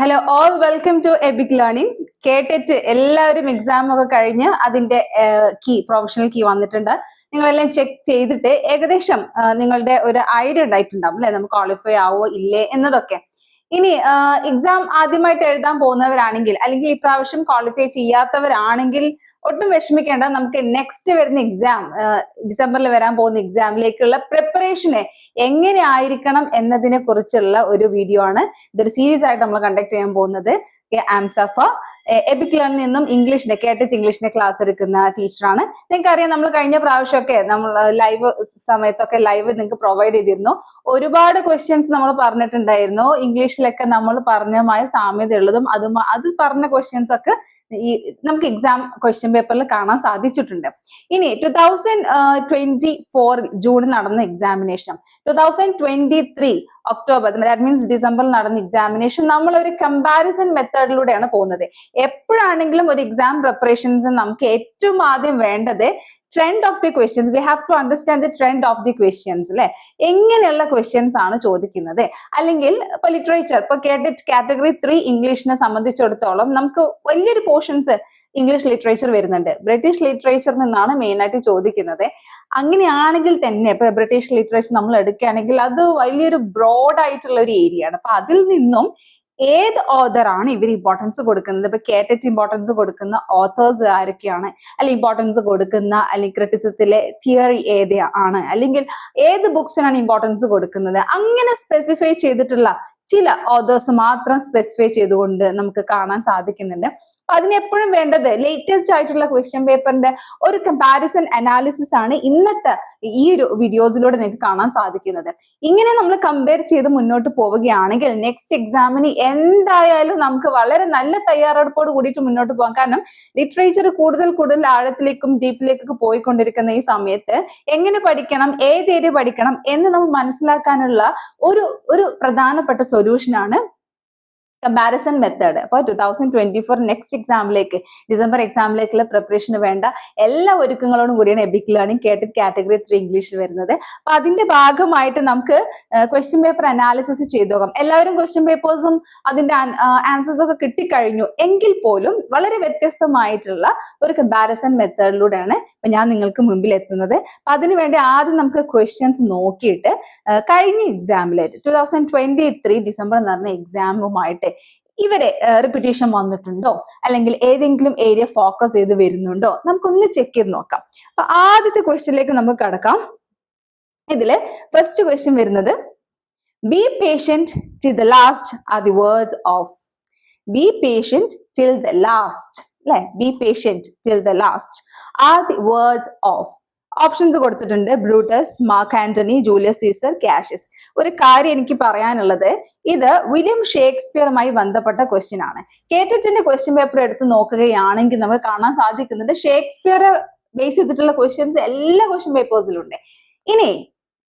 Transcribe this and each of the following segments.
Hello all welcome to Ebic learning കേട്ടിട്ട് എല്ലാവരും exam ഒക്കെ കഴിഞ്ഞ് അതിന്റെ കീ പ്രൊഫഷണൽ കീ വന്നിട്ടുണ്ട്. നിങ്ങളെല്ലാം ചെക്ക് ചെയ്തിട്ട് ഏകദേശം നിങ്ങളുടെ ഒരു ഐഡിയ ഉണ്ടായിട്ടുണ്ടാവും അല്ലെ? നമുക്ക് ക്വാളിഫൈ ആവോ ഇല്ലേ? എന്നതൊക്കെ. ഇനി എക്സാം ആദ്യമായിട്ട് എഴുതാൻ പോകുന്നവരാണെങ്കിൽ അല്ലെങ്കിൽ ഇപ്രാവശ്യം ക്വാളിഫൈ ചെയ്യാത്തവരാണെങ്കിൽ ഒട്ടും വിഷമിക്കേണ്ട. നമുക്ക് നെക്സ്റ്റ് വരുന്ന എക്സാം ഡിസംബറിൽ വരാൻ പോകുന്ന എക്സാമിലേക്കുള്ള പ്രിപ്പറേഷന് എങ്ങനെ ആയിരിക്കണം എന്നതിനെ കുറിച്ചുള്ള ഒരു വീഡിയോ ആണ്. ഇതൊരു സീരീസ് ആയിട്ട് നമ്മൾ കണ്ടക്ട് ചെയ്യാൻ പോകുന്നത്. ആംസഫ എബിക് ലേണിൽ നിന്നും ഇംഗ്ലീഷിന്റെ കേട്ടിട്ട് ഇംഗ്ലീഷിന്റെ ക്ലാസ് എടുക്കുന്ന ടീച്ചറാണ് നിങ്ങൾക്ക് അറിയാം നമ്മൾ കഴിഞ്ഞ പ്രാവശ്യമൊക്കെ നമ്മൾ ലൈവ് സമയത്തൊക്കെ ലൈവ് നിങ്ങൾക്ക് പ്രൊവൈഡ് ചെയ്തിരുന്നു. ഒരുപാട് ക്വസ്റ്റ്യൻസ് നമ്മൾ പറഞ്ഞിട്ടുണ്ടായിരുന്നു. ഇംഗ്ലീഷിലൊക്കെ നമ്മൾ പറഞ്ഞമായ സാമ്യത ഉള്ളതും അതും അത് പറഞ്ഞ ക്വസ്റ്റ്യൻസ് ഒക്കെ ഈ നമുക്ക് എക്സാം ക്വസ്റ്റ്യൻ പേപ്പറിൽ കാണാൻ സാധിച്ചിട്ടുണ്ട്. ഇനി ടു തൗസൻഡ് ട്വന്റി ഫോർ ജൂണിൽ നടന്ന examination two thousand twenty three October that means ഡിസംബറിൽ നടന്ന എക്സാമിനേഷൻ നമ്മൾ ഒരു കമ്പാരിസൺ മെത്തേഡിലൂടെയാണ് പോകുന്നത്. എപ്പോഴാണെങ്കിലും ഒരു എക്സാം പ്രിപ്പറേഷൻസ് നമുക്ക് ഏറ്റവും ആദ്യം വേണ്ടത് trend of the questions we have to understand the trend of the questions അല്ലെ എങ്ങനെയുള്ള ക്വസ്റ്റ്യൻസ് ആണ് ചോദിക്കുന്നത്. അല്ലെങ്കിൽ ഇപ്പൊ ലിറ്ററേച്ചർ ഇപ്പൊ കേട്ടിട്ട് കാറ്റഗറി ത്രീ ഇംഗ്ലീഷിനെ സംബന്ധിച്ചിടത്തോളം നമുക്ക് വലിയൊരു പോർഷൻസ് ഇംഗ്ലീഷ് ലിറ്ററേച്ചർ വരുന്നുണ്ട്. ബ്രിട്ടീഷ് ലിറ്ററേച്ചർ നിന്നാണ് മെയിൻ ആയിട്ട് ചോദിക്കുന്നത്. അങ്ങനെയാണെങ്കിൽ തന്നെ ഇപ്പൊ ബ്രിട്ടീഷ് ലിറ്ററേച്ചർ നമ്മൾ എടുക്കുകയാണെങ്കിൽ അത് വലിയൊരു ബ്രോഡ് ആയിട്ടുള്ള ഒരു ഏരിയ ആണ്. അപ്പൊ അതിൽ നിന്നും ഏത് ഓതറാണ് ഇവർ ഇമ്പോർട്ടൻസ് കൊടുക്കുന്നത്? ഇപ്പൊ കേറ്ററ്റ് ഇമ്പോർട്ടൻസ് കൊടുക്കുന്ന ഓത്തേഴ്സ് ആരൊക്കെയാണ്? അല്ലെങ്കിൽ ഇമ്പോർട്ടൻസ് കൊടുക്കുന്ന അല്ലെങ്കിൽ ക്രിറ്റിസത്തിലെ തിയറി ഏത് ആണ്? അല്ലെങ്കിൽ ഏത് ബുക്സിനാണ് ഇമ്പോർട്ടൻസ് കൊടുക്കുന്നത്? അങ്ങനെ സ്പെസിഫൈ ചെയ്തിട്ടുള്ള ചില ഓതേഴ്സ് മാത്രം സ്പെസിഫൈ ചെയ്തുകൊണ്ട് നമുക്ക് കാണാൻ സാധിക്കുന്നുണ്ട്. അപ്പൊ അതിനെപ്പോഴും വേണ്ടത് ലേറ്റസ്റ്റ് ആയിട്ടുള്ള ക്വസ്റ്റ്യൻ പേപ്പറിന്റെ ഒരു കമ്പാരിസൺ അനാലിസിസ് ആണ് ഇന്നത്തെ ഈ ഒരു വീഡിയോസിലൂടെ നിങ്ങൾക്ക് കാണാൻ സാധിക്കുന്നത്. ഇങ്ങനെ നമ്മൾ കമ്പയർ ചെയ്ത് മുന്നോട്ട് പോവുകയാണെങ്കിൽ നെക്സ്റ്റ് എക്സാമിന് എന്തായാലും നമുക്ക് വളരെ നല്ല തയ്യാറെടുപ്പോട് കൂടിയിട്ട് മുന്നോട്ട് പോകാം. കാരണം ലിറ്ററേച്ചർ കൂടുതൽ കൂടുതൽ ആഴത്തിലേക്കും ഡീപ്പിലേക്കൊക്കെ പോയിക്കൊണ്ടിരിക്കുന്ന ഈ സമയത്ത് എങ്ങനെ പഠിക്കണം ഏത് ഏരിയ പഠിക്കണം എന്ന് നമ്മൾ മനസ്സിലാക്കാനുള്ള ഒരു ഒരു പ്രധാനപ്പെട്ട സൊല്യൂഷൻ ആണ്. കമ്പാരിസൺ മെത്തേഡ് അപ്പോൾ two thousand twenty four next എക്സാമിലേക്ക് December എക്സാമിലേക്കുള്ള പ്രിപ്പറേഷന് വേണ്ട. എല്ലാ ഒരുക്കങ്ങളോടും കൂടിയാണ് എബിക് ലേണിംഗ് കേട്ടിട്ട് കാറ്റഗറി ത്രീ ഇംഗ്ലീഷിൽ വരുന്നത്. അപ്പൊ അതിന്റെ ഭാഗമായിട്ട് നമുക്ക് ക്വസ്റ്റ്യൻ പേപ്പർ അനാലിസിസ് ചെയ്തു നോക്കാം. എല്ലാവരും ക്വസ്റ്റ്യൻ പേപ്പേഴ്സും അതിന്റെ ആൻസേഴ്സും ഒക്കെ കിട്ടിക്കഴിഞ്ഞു എങ്കിൽ പോലും വളരെ വ്യത്യസ്തമായിട്ടുള്ള ഒരു കമ്പാരിസൺ മെത്തേഡിലൂടെയാണ് ഇപ്പൊ ഞാൻ നിങ്ങൾക്ക് മുമ്പിൽ എത്തുന്നത്. അപ്പൊ അതിനുവേണ്ടി ആദ്യം നമുക്ക് ക്വസ്റ്റ്യൻസ് നോക്കിയിട്ട് കഴിഞ്ഞ എക്സാമിലെ two thousand twenty three December നടന്ന എക്സാമുമായിട്ട് ഇവരെ റിപ്പീറ്റേഷൻ വന്നിട്ടുണ്ടോ? അല്ലെങ്കിൽ ഏതെങ്കിലും ഏരിയ ഫോക്കസ് ചെയ്ത് വരുന്നുണ്ടോ? നമുക്കൊന്ന് ചെക്ക് ചെയ്ത് നോക്കാം. അപ്പൊ ആദ്യത്തെ ക്വസ്റ്റ്യനിലേക്ക് നമുക്ക് കടക്കാം. ഇതിൽ ഫസ്റ്റ് ക്വസ്റ്റ്യൻ വരുന്നത് be patient till the last are the words of be patient till the last അല്ലെ? Be patient till the last are the words of options കൊടുത്തിട്ടുണ്ട്. Brutus Mark Antony Julius Caesar Cassius ഒരു കാര്യം എനിക്ക് പറയാനുള്ളത് ഇത് William ഷേക്സ്പിയറുമായി ബന്ധപ്പെട്ട question ആണ്. കേട്ടിട്ടിന്റെ question paper എടുത്ത് നോക്കുകയാണെങ്കിൽ നമുക്ക് കാണാൻ സാധിക്കുന്നത് ഷേക്സ്പിയർ ബേസ് ചെയ്തിട്ടുള്ള ക്വസ്റ്റ്യൻസ് എല്ലാ ക്വസ്റ്റ്യൻ പേപ്പേഴ്സിലും ഉണ്ട്. ഇനി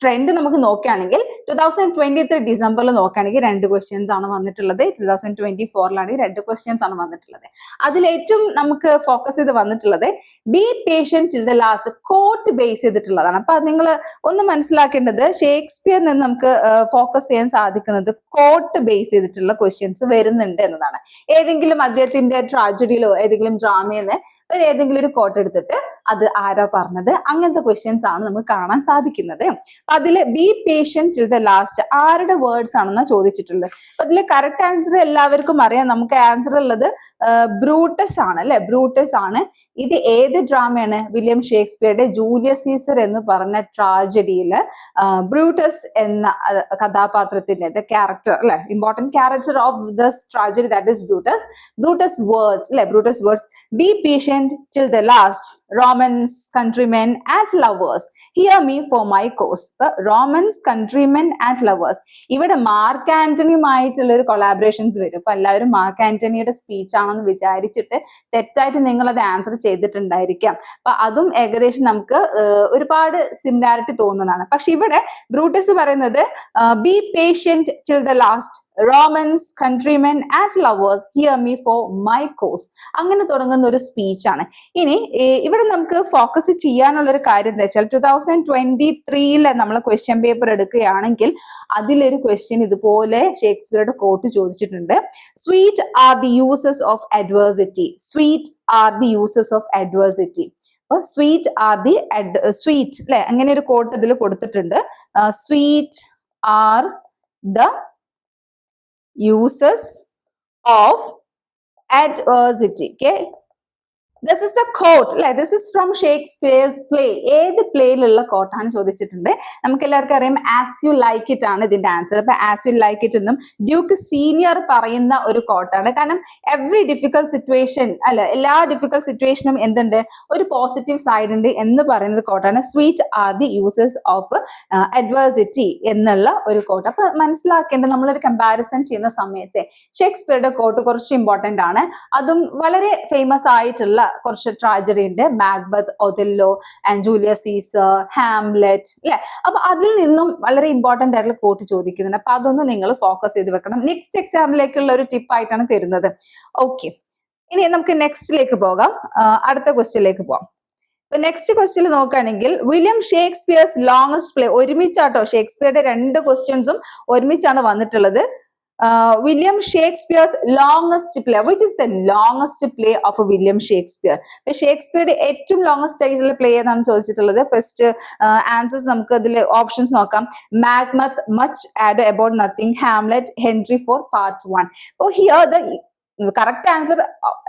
ട്രെൻഡ് നമുക്ക് നോക്കുകയാണെങ്കിൽ ടു തൗസൻഡ് ട്വന്റി ത്രീ ഡിസംബറിൽ നോക്കുകയാണെങ്കിൽ രണ്ട് ക്വസ്റ്റ്യൻസ് ആണ് വന്നിട്ടുള്ളത്. ടു തൗസൻഡ് ട്വന്റി ഫോറിലാണെങ്കിൽ രണ്ട് ക്വസ്റ്റ്യൻസ് ആണ് വന്നിട്ടുള്ളത്. അതിൽ ഏറ്റവും നമുക്ക് ഫോക്കസ് ചെയ്ത് വന്നിട്ടുള്ളത് be patient till the last quote base ചെയ്തിട്ടുള്ളതാണ്. അപ്പൊ നിങ്ങൾ ഒന്ന് മനസ്സിലാക്കേണ്ടത് ഷേക്സ്പിയറിൽ നിന്ന് നമുക്ക് ഫോക്കസ് ചെയ്യാൻ സാധിക്കുന്നത് കോട്ട് ബേസ് ചെയ്തിട്ടുള്ള ക്വസ്റ്റ്യൻസ് വരുന്നുണ്ട് എന്നതാണ്. ഏതെങ്കിലും അദ്ദേഹത്തിന്റെ ട്രാജഡിയിലോ ഏതെങ്കിലും ഡ്രാമയിൽ നിന്ന് ഒരു ഏതെങ്കിലും ഒരു കോട്ട് എടുത്തിട്ട് അത് ആരാ പറഞ്ഞത്? അങ്ങനത്തെ ക്വസ്റ്റ്യൻസ് ആണ് നമുക്ക് കാണാൻ സാധിക്കുന്നത്. അപ്പൊ അതിൽ ബി പേഷ്യൻസ് ഇത് ലാസ്റ്റ് ആരുടെ വേർഡ്സ് ആണെന്നാ ചോദിച്ചിട്ടുള്ളത്? അപ്പൊ അതിൽ കറക്റ്റ് ആൻസർ എല്ലാവർക്കും അറിയാം. നമുക്ക് ആൻസർ ഉള്ളത് ബ്രൂട്ടസ് ആണ് അല്ലെ? ബ്രൂട്ടസ് ആണ്. ഇത് ഏത് ഡ്രാമയാണ് വില്യം ഷേക്സ്പിയറുടെ ജൂലിയസ് സീസർ എന്ന് പറഞ്ഞ ട്രാജഡിയിൽ ബ്രൂട്ടസ് എന്ന കഥാപാത്രത്തിന്റെ ദ ക്യാരക്ടർ അല്ലെ? Important character of this tragedy that is Brutus. Brutus words അല്ലെ? Brutus words be patient the last, Romans, countrymen, and lovers. Hear me for my The Romans, countrymen, and lovers. ഇവിടെ Mark ആന്റണിയുമായിട്ടുള്ള ഒരു collaborations വരും. അപ്പൊ എല്ലാവരും mark ആന്റണിയുടെ speech ആണെന്ന് വിചാരിച്ചിട്ട് തെറ്റായിട്ട് നിങ്ങൾ അത് ആൻസർ ചെയ്തിട്ടുണ്ടായിരിക്കാം. അപ്പൊ അതും ഏകദേശം നമുക്ക് ഒരുപാട് സിമിലാരിറ്റി തോന്നുന്നതാണ്. പക്ഷെ ഇവിടെ ബ്രൂട്ടസ് പറയുന്നത് be patient till the last Romans countrymen and lovers hear me for my cause അങ്ങനെ തുടങ്ങുന്ന ഒരു സ്പീച്ചാണ് ഇനി ഇവിടെ നമുക്ക് ഫോക്കസ് ചെയ്യാനുള്ള ഒരു കാര്യം എന്താ വെച്ചാൽ ടു തൗസൻഡ് ട്വന്റി ത്രീയിലെ നമ്മൾ ക്വസ്റ്റ്യൻ പേപ്പർ എടുക്കുകയാണെങ്കിൽ അതിലൊരു ക്വസ്റ്റ്യൻ ഇതുപോലെ ഷേക്സ്പിയറുടെ കോട്ട് ചോദിച്ചിട്ടുണ്ട്. Sweet are the uses of adversity sweet are the uses of adversity അപ്പൊ സ്വീറ്റ് ആർ ദി സ്വീറ്റ് അല്ലെ അങ്ങനെ ഒരു കോട്ട് ഇതിൽ കൊടുത്തിട്ടുണ്ട്. Sweet are the uses of adversity okay this is the quote അല്ലെ? This is from Shakespeare's play ഏത് പ്ലേയിലുള്ള കോട്ടാണ് ചോദിച്ചിട്ടുണ്ട്? നമുക്ക് എല്ലാവർക്കും അറിയാം ആസ് യു ലൈക്ക് ഇറ്റ് ആണ് ഇതിന്റെ ആൻസർ അപ്പൊ ആസ് യു ലൈക്ക് ഇറ്റ് എന്നും ഡ്യൂക്ക് സീനിയർ പറയുന്ന ഒരു കോട്ടാണ് കാരണം എവറി ഡിഫിക്കൽട്ട് സിറ്റുവേഷൻ അല്ല എല്ലാ ഡിഫിക്കൽട്ട് സിറ്റുവേഷനും എന്തുണ്ട്? ഒരു പോസിറ്റീവ് സൈഡ് ഉണ്ട് എന്ന് പറയുന്ന ഒരു കോട്ടാണ് sweet are the users of adversity എന്നുള്ള ഒരു കോട്ട് അപ്പൊ മനസ്സിലാക്കേണ്ടത് നമ്മളൊരു കമ്പാരിസൺ ചെയ്യുന്ന സമയത്ത് ഷേക്സ്പിയറുടെ കോട്ട് കുറച്ച് ഇമ്പോർട്ടന്റ് ആണ്. അതും വളരെ ഫേമസ് ആയിട്ടുള്ള കുറച്ച് ട്രാജഡി ഉണ്ട്. Macbeth Othello and Julia Caesar Hamlet അല്ലെ അപ്പൊ അതിൽ നിന്നും വളരെ ഇമ്പോർട്ടന്റ് ആയിട്ടുള്ള കോട്ട് ചോദിക്കുന്നുണ്ട്. അപ്പൊ അതൊന്ന് നിങ്ങൾ ഫോക്കസ് ചെയ്ത് വെക്കണം. നെക്സ്റ്റ് എക്സാമിലേക്കുള്ള ഒരു ടിപ്പായിട്ടാണ് തരുന്നത്. ഓക്കെ ഇനി നമുക്ക് നെക്സ്റ്റിലേക്ക് പോകാം. അടുത്ത ക്വസ്റ്റ്യനിലേക്ക് പോകാം ഇപ്പൊ നെക്സ്റ്റ് ക്വസ്റ്റ്യൻ നോക്കുകയാണെങ്കിൽ വില്യം ഷേക്സ്പിയേഴ്സ് ലോങ്സ്റ്റ് പ്ലേ ഒരുമിച്ചാട്ടോ ഷേക്സ്പിയറുടെ രണ്ട് ക്വസ്റ്റ്യൻസും ഒരുമിച്ചാണ് വന്നിട്ടുള്ളത്. William Shakespeare's longest play which is the longest play of William Shakespeare അപ്പൊ ഷേക്സ്പിയറുടെ ഏറ്റവും ലോങ്സ്റ്റ് ആയിട്ടുള്ള പ്ലേ ഏതാണ് ചോദിച്ചിട്ടുള്ളത്? ഫസ്റ്റ് ആൻസേഴ്സ് നമുക്ക് അതിൽ ഓപ്ഷൻസ് നോക്കാം. മാഗ്മത്ത് much add about nothing Hamlet Henry four part one അപ്പോൾ here the correct answer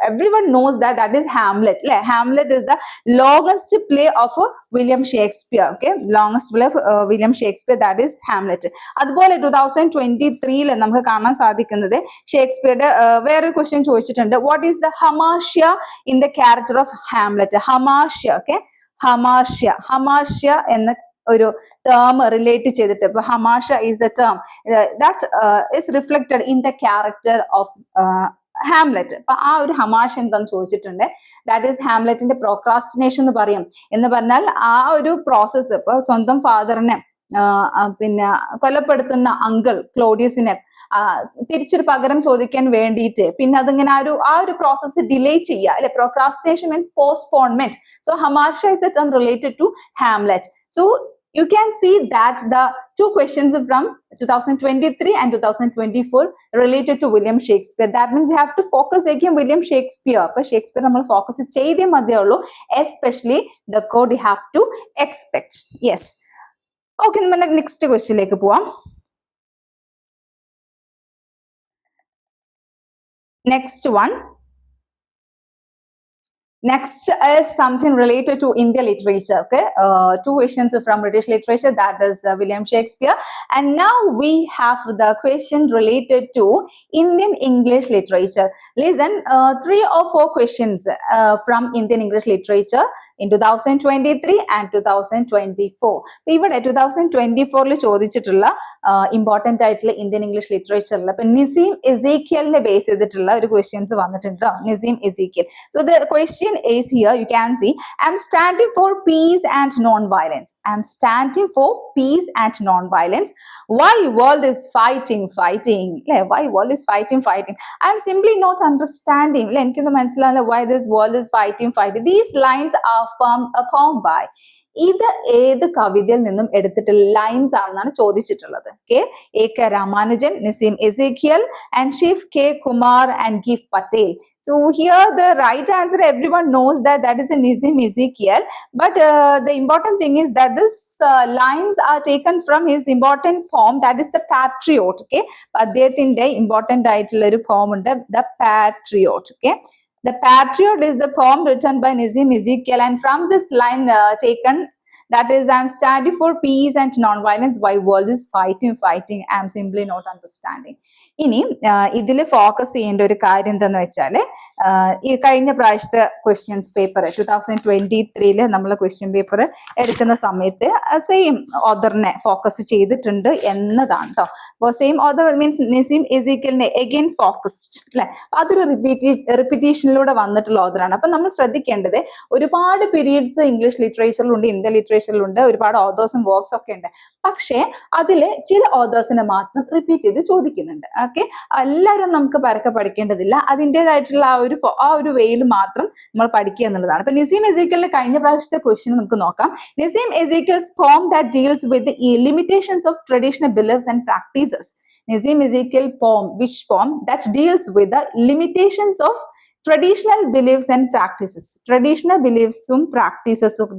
every one knows that that is Hamlet അല്ലെ Hamlet is the longest play of William Shakespeare okay longest play of William Shakespeare that is Hamlet അതുപോലെ two thousand twenty ത്രീയിൽ നമുക്ക് കാണാൻ സാധിക്കുന്നത് ഷേക്സ്പിയറുടെ വേറെ question ചോദിച്ചിട്ടുണ്ട്. What is the ഹമാഷ്യ in the character of Hamlet ഹമാഷ്യ okay ഹമാഷ്യ ഹമാഷ്യ എന്ന ഒരു ടേം റിലേറ്റ് ചെയ്തിട്ട് ഇപ്പൊ ഹമാഷ is the term that is reflected in the character of Hamlet അപ്പൊ ആ ഒരു ഹമാഷ് എന്താന്ന് ചോദിച്ചിട്ടുണ്ട്? ദാറ്റ് ഈസ് ഹാംലെറ്റിന്റെ പ്രോക്രാസ്റ്റിനേഷൻ എന്ന് പറയും. എന്ന് പറഞ്ഞാൽ ആ ഒരു പ്രോസസ്സ് ഇപ്പൊ സ്വന്തം ഫാദറിനെ പിന്നെ കൊലപ്പെടുത്തുന്ന അങ്കിൾ ക്ലോഡിയസിനെ തിരിച്ചൊരു പകരം ചോദിക്കാൻ വേണ്ടിയിട്ട് പിന്നെ അതിങ്ങനെ ആ ഒരു ആ ഒരു പ്രോസസ്സ് ഡിലേ ചെയ്യുക. അല്ലെ? Procrastination means postponement so hamartia is the term related to Hamlet so you can see that the two questions from 2023 and 2024 related to William Shakespeare. That means you have to focus again William Shakespeare. അപ്പൊ Shakespeare നമ്മൾ focus ചെയ്തേ മതിയേ ഉള്ളൂ especially the code you have to expect yes okay നമ്മൾ next ക്വസ്റ്റ്യനിലേക്ക് പോവാം next one Next is something related to India literature. Okay, uh, two questions from British literature. That is uh, William Shakespeare, and now we have the question related to Indian English literature. Listen, uh, three or four questions uh, from Indian English literature in 2023 and 2024. ഇപ്പൊ ഇവിടെ two thousand twenty ഫോറിൽ ചോദിച്ചിട്ടുള്ള important ആയിട്ടുള്ള Indian English ലിറ്ററേച്ചറിൽ ഇപ്പൊ നിസീം എസീക്കിയലിനെ base ചെയ്തിട്ടുള്ള ഒരു questions വന്നിട്ടുണ്ട് ട്ടോ. Nissim Ezekiel so the question second is here, you can see, I'm standing for peace and non-violence. I'm standing for peace and non-violence. Why world is fighting, fighting? Why world is fighting, fighting? I'm simply not understanding. Why this world is fighting, fighting. These lines are formed upon by ഇത് ഏത് കവിതയിൽ നിന്നും എടുത്തിട്ട് lines ആണെന്നാണ് ചോദിച്ചിട്ടുള്ളത്. K A K Ramanujan Nissim Ezekiel and Shiv K Kumar and ഗിഫ് Patel so here the right answer every one knows that is A Nissim Ezekiel but the important thing is that this lines are taken from his important form that is the patriot K അദ്ദേഹത്തിന്റെ important ആയിട്ടുള്ള ഒരു form ഉണ്ട് the patriot കെ The Patriot is the poem written by Nizim Ezekiel and from this line uh, taken that is I'm standing for peace and non-violence. Why world is fighting fighting? I'm simply not understanding ഇനി ഇതിൽ focus ചെയ്യേണ്ട ഒരു കാര്യം എന്തെന്ന് വെച്ചാൽ ഈ കഴിഞ്ഞ പ്രാവശ്യത്തെ questions paper two thousand twenty ത്രീയിൽ നമ്മൾ ക്വസ്റ്റ്യൻ പേപ്പർ എടുക്കുന്ന സമയത്ത് സെയിം ഓദറിനെ ഫോക്കസ് ചെയ്തിട്ടുണ്ട് എന്നതാണ് കേട്ടോ അപ്പോൾ സെയിം ഓദർ മീൻസ് നിസീം എസിക്കലിനെ എഗെയിൻ ഫോക്കസ്ഡ് അല്ലെ അതൊരു റിപ്പീറ്റി റിപ്പീറ്റേഷനിലൂടെ വന്നിട്ടുള്ള ഓദറാണ് അപ്പൊ നമ്മൾ ശ്രദ്ധിക്കേണ്ടത് ഒരുപാട് പീരീഡ്സ് ഇംഗ്ലീഷ് ലിറ്ററേച്ചറിലുണ്ട് ഇന്ത്യൻ ലിറ്ററേച്ചറിലുണ്ട് ഒരുപാട് ഓതേഴ്സും വർക്ക്സ് ഒക്കെ ഉണ്ട്. പക്ഷേ അതിൽ ചില ഓതേഴ്സിനെ മാത്രം റിപ്പീറ്റ് ചെയ്ത് ചോദിക്കുന്നുണ്ട്. ഓക്കെ എല്ലാവരും നമുക്ക് പരക്കെ പഠിക്കേണ്ടതില്ല. അതിന്റെതായിട്ടുള്ള ആ ഒരു ആ ഒരു വെയിൽ മാത്രം നമ്മൾ പഠിക്കുക എന്നുള്ളതാണ്. അപ്പൊ നിസീം എസീക്കലിന്റെ കഴിഞ്ഞ പ്രാവശ്യത്തെ ക്വസ്റ്റ്യൻ നമുക്ക് നോക്കാം. Nissim Ezekiel's form that deals with limitations of traditional beliefs and practices Nazim Ezekiel poem, which poem that deals with the limitations of traditional believes and practices traditional ബിലീവ്സും പ്രാക്ടീസസും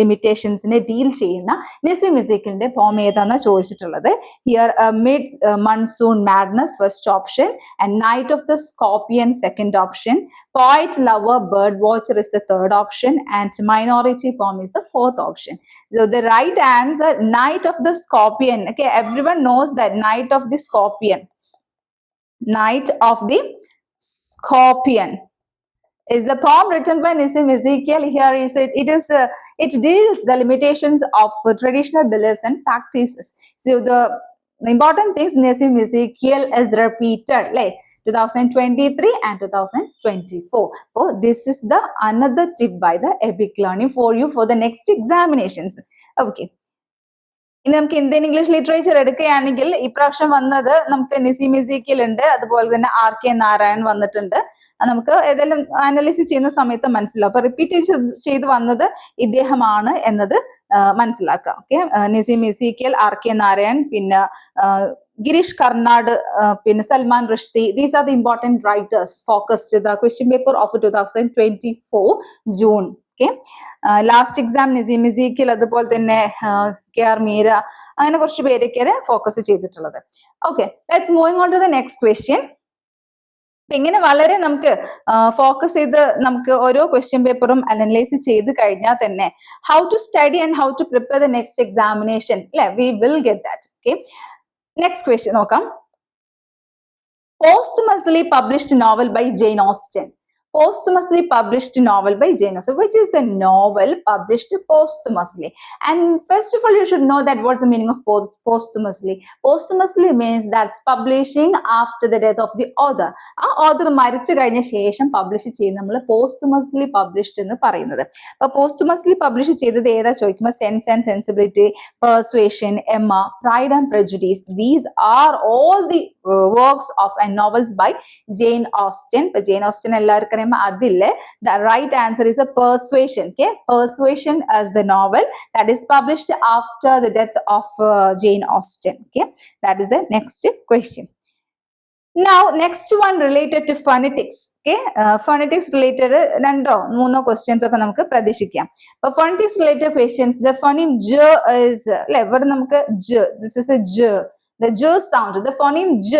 ലിമിറ്റേഷൻസിനെ ഡീൽ ചെയ്യുന്ന നിസിം മിസിക്കിന്റെ പോം ഏതാണെന്ന് ചോദിച്ചിട്ടുള്ളത്. Here mid monsoon madness first option and night of the scorpion second option poet lover bird watcher is the third option and minority poem is the fourth option the right answer night of the scorpion Scorpion. Okay, everyone knows that of the scorpion night of the Scorpion is the poem written by Nissim Ezekiel. Here is it. It is uh, it deals the limitations of uh, traditional beliefs and practices. So the the important things Nissim Ezekiel is repeated like 2023 and 2024. Oh, this is the another tip by the Epic Learning for you for the next examinations. Okay. ഇനി നമുക്ക് Indian English literature എടുക്കുകയാണെങ്കിൽ ഇപ്രാവശ്യം വന്നത് നമുക്ക് നിസി മിസിക്കിൽ ഉണ്ട്. അതുപോലെ തന്നെ R K Narayan വന്നിട്ടുണ്ട്. നമുക്ക് ഏതെങ്കിലും അനാലിസിസ് ചെയ്യുന്ന സമയത്ത് മനസ്സിലാവും. അപ്പൊ റിപ്പീറ്റ് ചെയ്ത് വന്നത് ഇദ്ദേഹമാണ് എന്നത് മനസ്സിലാക്കാം. Okay? Nissim Ezekiel R K Narayan പിന്നെ ഗിരീഷ് കർണാട് പിന്നെ Salman Rushdie. These are the important writers focused the question paper of two thousand twenty four June okay. Last exam Nissim Ezekiel അതുപോലെ തന്നെ കെ ആർ മീര അങ്ങനെ കുറച്ച് പേരൊക്കെയാണ് ഫോക്കസ് ചെയ്തിട്ടുള്ളത്. Okay let's moving on to the next question ഇങ്ങനെ വളരെ നമുക്ക് focus ചെയ്ത് നമുക്ക് ഓരോ ക്വസ്റ്റ്യൻ പേപ്പറും അനലൈസ് ചെയ്ത് കഴിഞ്ഞാൽ തന്നെ how to study and how to prepare the next examination അല്ലെ we will get that okay next question നോക്കാം. Posthumously published novel by Jane Austen. Posthumously published novel by Jane Austen. Which is the novel published posthumously? And first of all, you should know that what's the meaning of post- posthumously. Posthumously means that's publishing after the death of the author. ആ author മരിച്ചു കഴിഞ്ഞ ശേഷം publish ചെയ്യുന്ന നമ്മൾ പോസ്റ്റുമസ്ലി published എന്ന് പറയുന്നത് അപ്പൊ പോസ്റ്റുമസ്ലി publish ചെയ്തത് ഏതാ ചോദിക്കുമ്പോൾ sense and sensibility persuasion Emma pride and prejudice these are all the works of novels by Jane Austen ഇപ്പൊ ജെയിൻ ഓസ്റ്റൻ എല്ലാവർക്കും അറിയുമ്പോൾ അതിൽ the right answer is A persuasion okay persuasion as the novel published after the death of uh, Jane Austen. Okay, that is the next question. Now, next one related to phonetics. Okay, uh, phonetics related രണ്ടോ മൂന്നോ questions ഒക്കെ നമുക്ക് പ്രതീക്ഷിക്കാം അപ്പൊ phonetics related questions the phoneme j is അല്ലെ ഇവിടെ നമുക്ക് j this is a j the j sound the phoneme j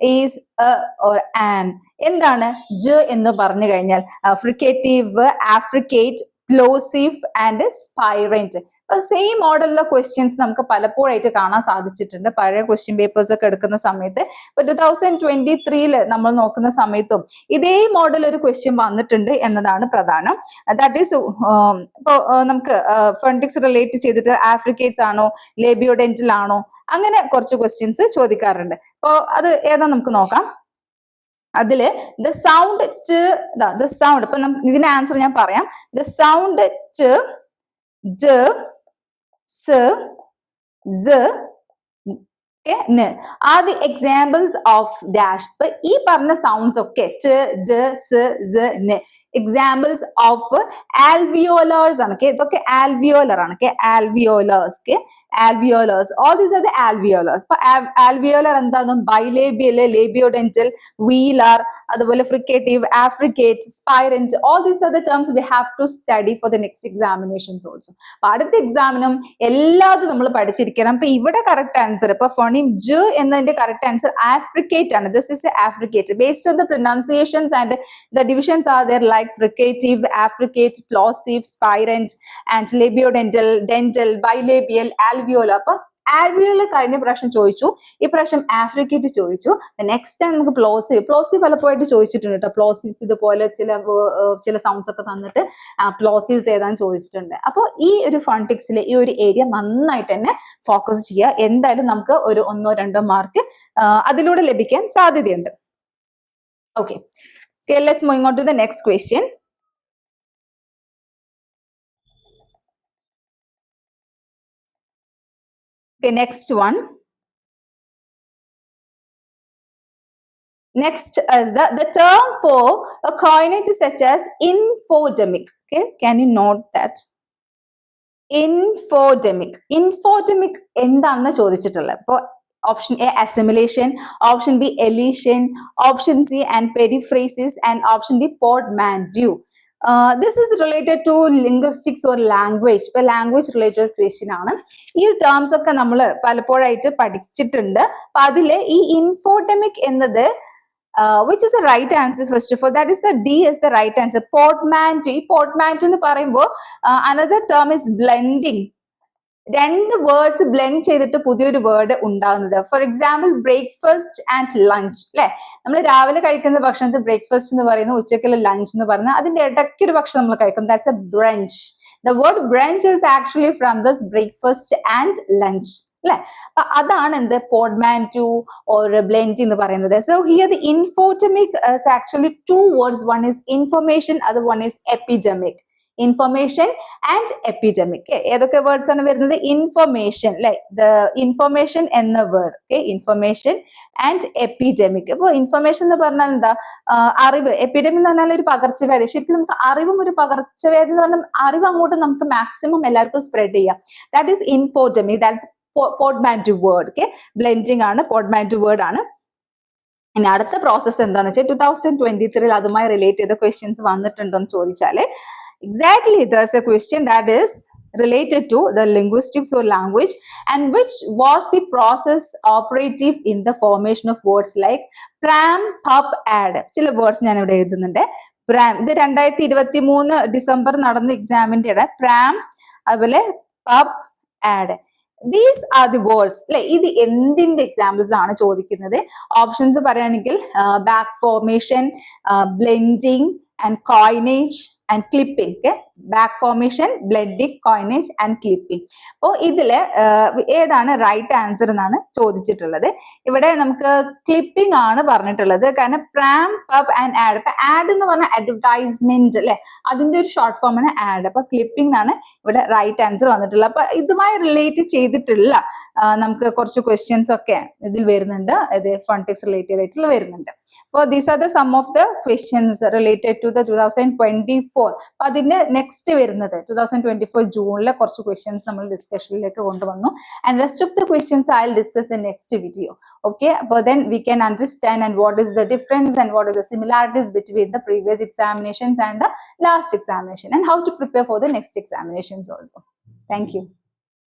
is a or an. എന്താണ്? J എന്ന് പറഞ്ഞു കഴിഞ്ഞാൽ ഫ്രിക്കേറ്റീവ് ആഫ്രിക്കേറ്റ് പ്ലോസീവ് ആൻഡ് സ്പൈറന്റ് അപ്പൊ സെയിം മോഡലിലെ ക്വസ്റ്റ്യൻസ് നമുക്ക് പലപ്പോഴായിട്ട് കാണാൻ സാധിച്ചിട്ടുണ്ട്. പഴയ ക്വസ്റ്റ്യൻ പേപ്പേഴ്സ് ഒക്കെ എടുക്കുന്ന സമയത്ത്. ഇപ്പൊ ടു തൗസൻഡ് ട്വന്റി ത്രീയിൽ നമ്മൾ നോക്കുന്ന സമയത്തും ഇതേ മോഡൽ ഒരു ക്വസ്റ്റ്യൻ വന്നിട്ടുണ്ട് എന്നതാണ് പ്രധാനം. ദാറ്റ് ഈസ് ഇപ്പോ നമുക്ക് ഫണ്ടിക്സ് റിലേറ്റ് ചെയ്തിട്ട് ആഫ്രിക്കേറ്റ്സ് ആണോ ലേബിയോഡെന്റിൽ ആണോ അങ്ങനെ കുറച്ച് ക്വസ്റ്റ്യൻസ് ചോദിക്കാറുണ്ട്. അപ്പോൾ അത് ഏതാ നമുക്ക് നോക്കാം. അതിൽ ദ സൗണ്ട് ദ സൗണ്ട് ഇപ്പൊ ഇതിന്റെ ആൻസർ ഞാൻ പറയാം. The sound to D S are the examples of dash ഈ പറഞ്ഞ സൗണ്ട്സ് ഒക്കെ ടു ഡ സ് ന്. എക്സാമ്പിൾസ് ഓഫ് ആൽവിയോലേഴ്സ് ആണ് okay? ഇതൊക്കെ ആൽവിയോലർ ആണ് ആൽവിയോലേഴ്സ് ഒക്കെ alveolars all these are the alveolars ഇപ്പൊ ആൽവിയോലർ എന്താണ് ബൈലേബിയൽ ലേബിയോഡെന്റൽ വീലർ അതുപോലെ fricative affricate spirant all these are the terms we have to study for the next examinations also അപ്പൊ അടുത്ത എക്സാമിനും എല്ലാതും നമ്മൾ പഠിച്ചിരിക്കണം. അപ്പൊ ഇവിടെ കറക്റ്റ് ആൻസർ ഇപ്പൊ ഫോണിം ജ് എന്നതിന്റെ കറക്റ്റ് ആൻസർ ആഫ്രിക്കേറ്റ് ആണ്. This is affricate based on the pronunciations and the divisions are there like fricative affricate plosive spirant, and labiodental, dental, bilabial alveolar. അപ്പൊ ആൽവിയോല കഴിഞ്ഞ പ്രാവശ്യം ചോദിച്ചു. ഈ പ്രാവശ്യം ആഫ്രിക്കേറ്റ് ചോദിച്ചു. നെക്സ്റ്റ് ടൈം നമുക്ക് പ്ലോസീവ് പ്ലോസീവ് പലപ്പോഴായിട്ട് ചോദിച്ചിട്ടുണ്ട് കേട്ടോ പ്ലോസീവ്സ് ഇതുപോലെ ചില ചില സൗണ്ട്സ് ഒക്കെ തന്നിട്ട് പ്ലോസീവ്സ് ഏതാന്ന് ചോദിച്ചിട്ടുണ്ട്. അപ്പോൾ ഈ ഒരു ഫോണിറ്റിക്സിലെ ഈ ഒരു ഏരിയ നന്നായിട്ട് തന്നെ ഫോക്കസ് ചെയ്യുക. എന്തായാലും നമുക്ക് ഒരു ഒന്നോ രണ്ടോ മാർക്ക് അതിലൂടെ ലഭിക്കാൻ സാധ്യതയുണ്ട്. Okay Okay, let's moving on to the next question. Okay, next one. Next is the, the term for a coinage such as infodemic. Okay, can you note that? infodemic infodemic എന്താണെന്ന് ചോദിച്ചിട്ടുള്ളത് ഇപ്പോൾ option A assimilation option B elision option C and periphrasis and option D portmanteau this is related to linguistics or language ഇപ്പൊ language related question ആണ്. ഈ terms ഒക്കെ നമ്മൾ പലപ്പോഴായിട്ട് പഠിച്ചിട്ടുണ്ട്. അപ്പൊ അതിൽ ഈ ഇൻഫോട്ടമിക് എന്നത് which is the right answer first of all that is the D is the right answer portmanteau ഈ പോർട്ട്മാന്റു എന്ന് പറയുമ്പോൾ അനദർ ടേം ഇസ് ബ്ലെൻഡിങ് രണ്ട് വേർഡ്സ് ബ്ലെൻഡ് ചെയ്തിട്ട് പുതിയൊരു വേർഡ് ഉണ്ടാകുന്നത് for example breakfast and lunch അല്ലെ നമ്മൾ രാവിലെ കഴിക്കുന്ന ഭക്ഷണത്തിൽ ബ്രേക്ക്ഫാസ്റ്റ് എന്ന് പറയുന്നു ഉച്ചക്കുള്ള ലഞ്ച് എന്ന് പറയുന്നത് അതിന്റെ ഇടയ്ക്ക് ഒരു ഭക്ഷണം നമ്മൾ കഴിക്കും. That's a brunch the word brunch is actually from this breakfast and lunch അല്ലെ അപ്പൊ അതാണ് എന്ത്? പോഡ്മാൻ ടു ഓർ ബ്ലെൻഡ് എന്ന് പറയുന്നത്. So here the infodemic actually two words one is information അത് one is epidemic information and epidemic ഏതൊക്കെ words ആണ് വരുന്നത്? ഇൻഫർമേഷൻ അല്ലെ ഇൻഫർമേഷൻ എന്ന word okay information and epidemic അപ്പോൾ ഇൻഫർമേഷൻ എന്ന് പറഞ്ഞാൽ എന്താ? അറിവ്. എപ്പിഡമിക് എന്ന് പറഞ്ഞാൽ ഒരു പകർച്ചവ്യാധി. ശരിക്കും നമുക്ക് അറിവും ഒരു പകർച്ചവ്യാധി എന്ന് പറഞ്ഞാൽ അറിവ് അങ്ങോട്ട് നമുക്ക് മാക്സിമം എല്ലാവർക്കും സ്പ്രെഡ് ചെയ്യാം. That is infodemic that portmanteau word okay blending ആണ് പോഡ്മാൻഡു വേർഡ് ആണ്. ഇനി അടുത്ത പ്രോസസ്സ് എന്താണെന്ന് വെച്ചാൽ ടു തൗസൻഡ് ട്വന്റി ത്രീയിൽ അതുമായി റിലേറ്റ് ചെയ്ത ക്വസ്റ്റ്യൻസ് വന്നിട്ടുണ്ടോ എന്ന് ചോദിച്ചാൽ എക്സാക്ട്ലി ദർസ് a question that is related to the linguistics or language and which was the process operative in the formation of words like pram pup ad. ചില words ഞാൻ ഇവിടെ എഴുതുന്നുണ്ട്. പ്രാം ഇത് രണ്ടായിരത്തി ഇരുപത്തി മൂന്ന് ഡിസംബർ നടന്ന എക്സാമിന്റെ പ്രാം അതുപോലെ pub ad these are the words അല്ലെ ഇത് എന്തിന്റെ എക്സാമ്പിൾസ് ആണ് ചോദിക്കുന്നത്? ഓപ്ഷൻസ് പറയുകയാണെങ്കിൽ back formation blending and coinage and clipping back formation blending coinage and clipping അപ്പോൾ ഇതിൽ ഏതാണ് റൈറ്റ് ആൻസർ എന്നാണ് ചോദിച്ചിട്ടുള്ളത്. ഇവിടെ നമുക്ക് ക്ലിപ്പിംഗ് ആണ് പറഞ്ഞിട്ടുള്ളത്. കാരണം പ്രാം പബ് ആൻഡ് ആഡ് ഇപ്പൊ ആഡ് എന്ന് പറഞ്ഞ അഡ്വർടൈസ്മെന്റ് അല്ലെ? അതിന്റെ ഒരു ഷോർട്ട് ഫോം ആണ് ആഡ് അപ്പൊ ക്ലിപ്പിംഗ് ആണ് ഇവിടെ റൈറ്റ് ആൻസർ വന്നിട്ടുള്ളത്. അപ്പൊ ഇതുമായി റിലേറ്റ് ചെയ്തിട്ടുള്ള നമുക്ക് കുറച്ച് ക്വസ്റ്റ്യൻസ് ഒക്കെ ഇതിൽ വരുന്നുണ്ട്. ഇത് ഫോണിറ്റിക്സ് റിലേറ്റഡ് ആയിട്ടുള്ള വരുന്നുണ്ട്. അപ്പോൾ these are the some of the questions related to the two thousand twenty four അപ്പൊ അതിന്റെ നെക്സ്റ്റ് വരുന്നത് ടൂ തൗസൻഡ് ട്വന്റി ഫോർ ജൂണിലെ കുറച്ച് ക്വസ്റ്റ്യൻസ് നമ്മൾ ഡിസ്കഷനിലേക്ക് കൊണ്ടുവന്നു and rest of the questions I will discuss the next video okay അപ്പോൾ then we can understand and what is the difference and what are the similarities between the previous examinations and the last examination and how to prepare for the next examinations also thank you